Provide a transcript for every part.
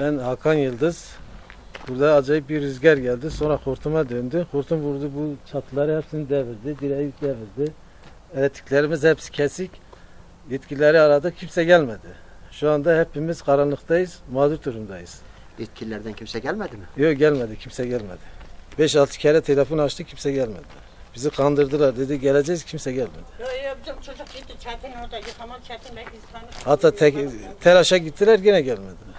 Ben Hakan Yıldız. Burada acayip bir rüzgar geldi. Sonra hortuma döndü. Hortum vurdu bu çatıları hepsini devirdi. Direği devirdi. Elektriklerimiz hepsi kesik. Yetkilileri aradık. Kimse gelmedi. Şu anda hepimiz karanlıktayız. Mağdur durumdayız. Yetkililerden kimse gelmedi mi? Yok gelmedi. Kimse gelmedi. 5-6 kere telefon açtı. Kimse gelmedi. Bizi kandırdılar dedi. Geleceğiz. Kimse gelmedi. Yok yok bizim çocuk gitti çetin orada yıkama ve İslam'ı. Hatta tek, telaşa gittiler. Yine gelmediler.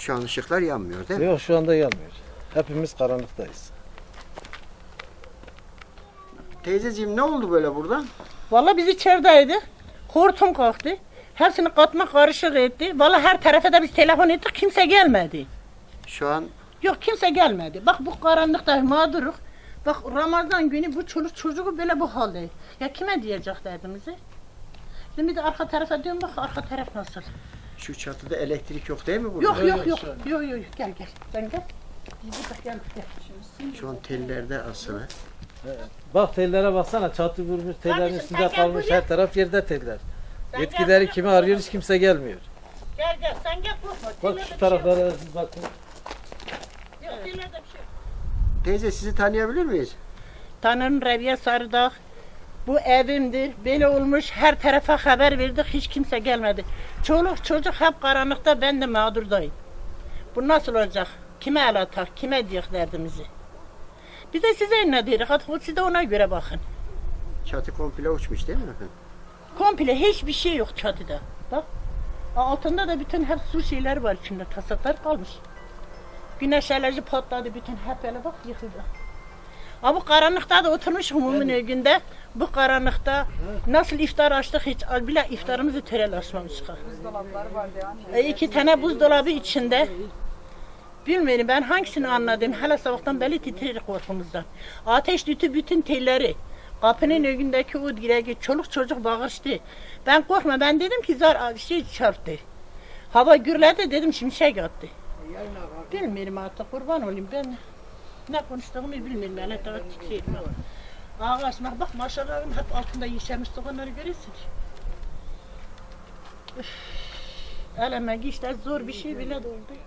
Şu an ışıklar yanmıyor değil mi? Yok şu anda gelmiyor. Hepimiz karanlıktayız. Teyzeciğim ne oldu böyle burada? Valla biz içerideydik. Hortum kalktı. Hepsini katma karışık etti. Valla her tarafa da biz telefon ettik. Kimse gelmedi. Şu an Yok kimse gelmedi. Bak bu karanlıkta mağduruk. Bak Ramazan günü bu çocuk çocuğu böyle bu halde. Ya kime diyecek derdimizi? Şimdi bir de arka tarafa dön bak arka taraf nasıl? Şu çatıda elektrik yok değil mi burada? Yok yok yok. Yok yok yok. Gel gel. Sen gel. Biz burada gel gel. Şu an tellerde asılı. Bak tellere baksana çatı vurmuş tellerin Kardeşim, üstünde sen gel kalmış buraya. her taraf yerde teller. Sen Yetkilileri gel kimi buraya. arıyoruz kimse gelmiyor. Gel gel sen gel korkma. Bak Tellerde bir şu şey taraflara bakın. Yok tellerde bir şey yok. Teyze sizi tanıyabilir miyiz? Tanrım Rebiye Sarıdağ. Bu evimdir. Böyle olmuş her tarafa haber verdik. Hiç kimse gelmedi. Çoluk çocuk hep karanlıkta ben de mağdurdayım. Bu nasıl olacak? Kime el atak? Kime diyek derdimizi? Bir de size ne diyek? Hadi siz de ona göre bakın. Çatı komple uçmuş değil mi? Komple hiçbir şey yok çatıda. Bak. Altında da bütün hep su şeyler var içinde. Tasaklar kalmış. Güneş enerji patladı bütün hep öyle bak yıkıldı. Ha bu karanlıkta da oturmuş umumun önünde. Bu karanlıkta nasıl iftar açtık hiç bile iftarımızı törel açmamışız. Buzdolapları vardı anne. E, iki tane buzdolabı içinde. Bilmiyorum ben hangisini anladım. Hala sabahtan beri titrer korkumuzdan. Ateş düştü bütün telleri. Kapının önündeki o direği çoluk çocuk bağırıştı. Ben korkma ben dedim ki zar şey çarptı. Hava gürledi dedim şimşek attı. Bilmiyorum artık kurban olayım ben. Ne konuştuğumu bilmiyorum ben. Hatta titriyorum. Ağaç bak maşallarım hep altında yeşermiş soğanları görüyorsun. Üf, Eleme işte zor bir şey bile oldu.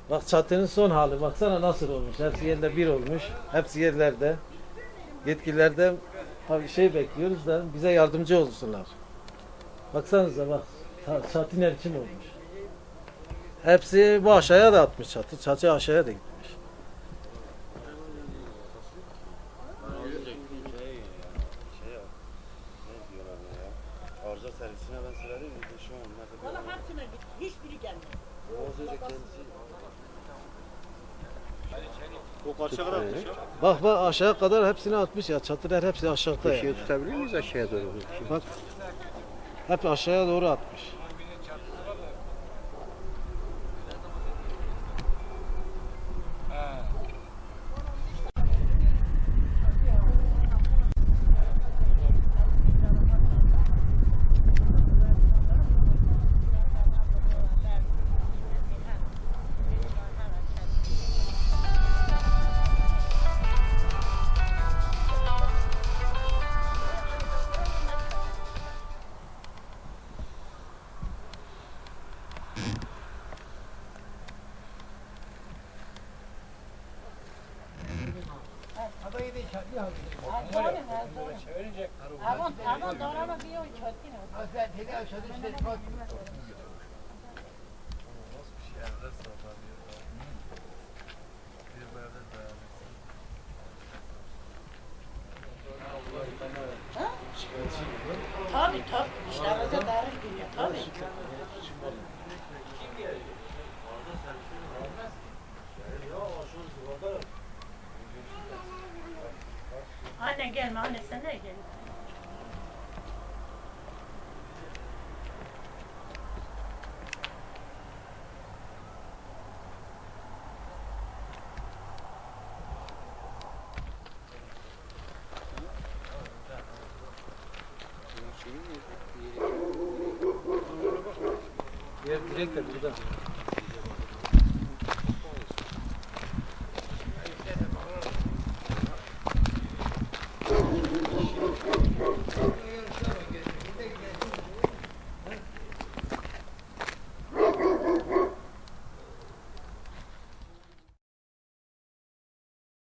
Bak çatının son hali baksana nasıl olmuş. Hepsi yerle bir olmuş. Hepsi yerlerde. Yetkililerden şey bekliyoruz da bize yardımcı olsunlar. Baksanıza bak. Çatı ne için olmuş. Hepsi bu aşağıya da atmış çatı. Çatı aşağıya da gitmiş. Servisine ben söyledim de şu an ne kadar Valla hepsine gitti. Hiçbiri gelmedi. o karşıya kadar atmış ya. Bak bak aşağıya kadar hepsini atmış ya. Çatılar hepsi aşağıda Işığı yani. tutabilir miyiz aşağıya doğru? Bak. Hep aşağıya doğru atmış. Avon doğrama bir yol çöktün. Tabii tabii. Arada darıl geliyor. Tabii. Anne gelme anne sen de gel. Yer direkt de burada.